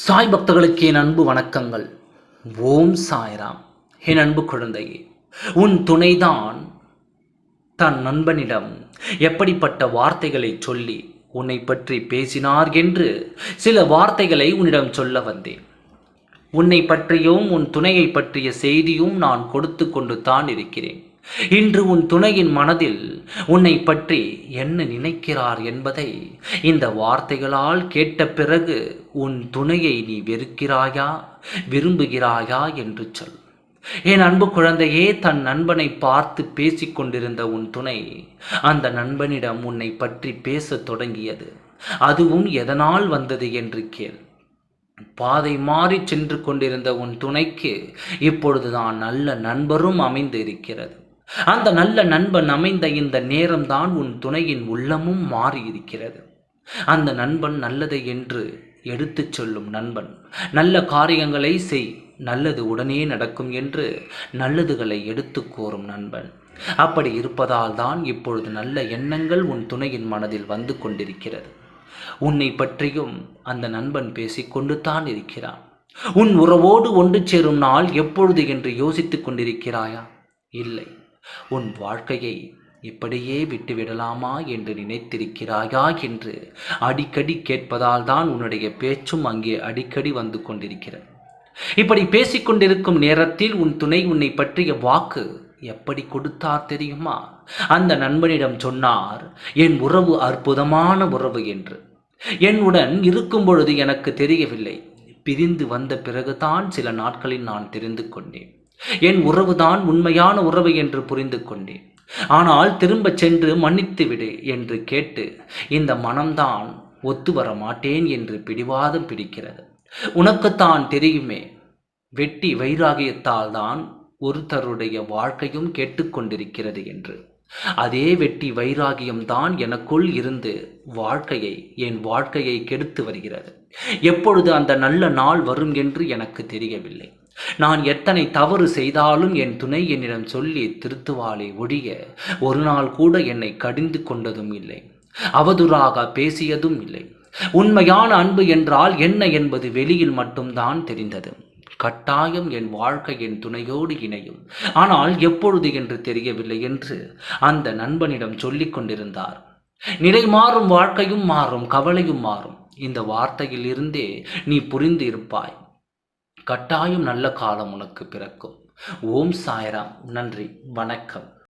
சாய் பக்தர்களுக்கு என் அன்பு வணக்கங்கள். ஓம் சாய்ராம். என் அன்பு குழந்தையே உன் துணைதான் தன் நண்பனிடம் எப்படிப்பட்ட வார்த்தைகளை சொல்லி உன்னை பற்றி பேசினார் என்று சில வார்த்தைகளை உன்னிடம் சொல்ல வந்தேன். உன்னை பற்றியும் உன் துணையை பற்றிய செய்தியும் நான் கொடுத்து கொண்டு தான் இருக்கிறேன். இன்று உன் துணையின் மனதில் உன்னை பற்றி என்ன நினைக்கிறார் என்பதை இந்த வார்த்தைகளால் கேட்ட பிறகு உன் துணையை நீ வெறுக்கிறாயா விரும்புகிறாயா என்று சொல். என் அன்பு குழந்தையே தன் நண்பனை பார்த்து பேசிக் கொண்டிருந்த உன் துணை அந்த நண்பனிடம் உன்னை பற்றி பேசத் தொடங்கியது. அதுவும் எதனால் வந்தது என்று கேள். பாதை மாறி சென்று கொண்டிருந்த உன் துணைக்கு இப்பொழுதுதான் நல்ல நண்பரும் அமைந்து இருக்கிறது அந்த நல்ல நண்பன் அமைந்த இந்த நேரம்தான் உன் துணையின் உள்ளமும் மாறி இருக்கிறது அந்த நண்பன் நல்லதை என்று எடுத்துச் சொல்லும் நண்பன் நல்ல காரியங்களை செய் நல்லது உடனே நடக்கும் என்று நல்லதுகளை எடுத்து கூறும் நண்பன். அப்படி இருப்பதால் தான் இப்பொழுது நல்ல எண்ணங்கள் உன் துணையின் மனதில் வந்து கொண்டிருக்கிறது. உன்னை பற்றியும் அந்த நண்பன் பேசிக்கொண்டு தான் இருக்கிறான். உன் உறவோடு ஒன்று சேரும் நாள் எப்பொழுது என்று யோசித்துக் கொண்டிருக்கிறாயா? இல்லை. உன் வாழ்க்கையை இப்படியே விட்டுவிடலாமா என்று நினைத்திருக்கிறாயா என்று அடிக்கடி கேட்பதால் தான் உன்னுடைய பேச்சும் அங்கே அடிக்கடி வந்து கொண்டிருக்கிறது. இப்படி பேசிக்கொண்டிருக்கும் நேரத்தில் உன் துணை உன்னை பற்றிய வாக்கு எப்படி கொடுத்தார் தெரியுமா? அந்த நண்பனிடம் சொன்னார் என் உறவு அற்புதமான உறவு என்று. என்னுடன் இருக்கும் பொழுது எனக்கு தெரியவில்லை. பிரிந்து வந்த பிறகுதான் சில நாட்களில் நான் தெரிந்து கொண்டேன். என் உறவுதான் உண்மையான உறவு என்று புரிந்து கொண்டேன். ஆனால் திரும்ப சென்று மன்னித்து விடு என்று கேட்டு இந்த மனம்தான் ஒத்து வர மாட்டேன் என்று பிடிவாதம் பிடிக்கிறது. உனக்குத்தான் தெரியுமே வெட்டி வைராகியத்தால் தான் ஒருத்தருடைய வாழ்க்கையும் கேட்டுக்கொண்டிருக்கிறது என்று. அதே வெட்டி வைராகியம்தான் எனக்குள் இருந்து வாழ்க்கையை என் வாழ்க்கையை கெடுத்து வருகிறது. எப்பொழுது அந்த நல்ல நாள் வரும் என்று எனக்கு தெரியவில்லை. நான் எத்தனை தவறு செய்தாலும் என் துணை என்னிடம் சொல்லி திருத்துவாளே ஒழிய ஒரு நாள் கூட என்னை கடிந்து கொண்டதும் இல்லை. அவதூறாக பேசியதும் இல்லை. உண்மையான அன்பு என்றால் என்ன என்பது வெளியில் மட்டும்தான் தெரிந்தது. கட்டாயம் என் வாழ்க்கை என் துணையோடு இணையும். ஆனால் எப்பொழுது என்று தெரியவில்லை என்று அந்த நண்பனிடம் சொல்லிக் கொண்டிருந்தார். நிலை மாறும் வாழ்க்கையும் மாறும் கவலையும் மாறும். இந்த வார்த்தையில் இருந்தே நீ புரிந்து இருப்பாய். கட்டாயம் நல்ல காலம் உனக்கு பிறக்கும். ஓம் சாய்ராம். நன்றி. வணக்கம்.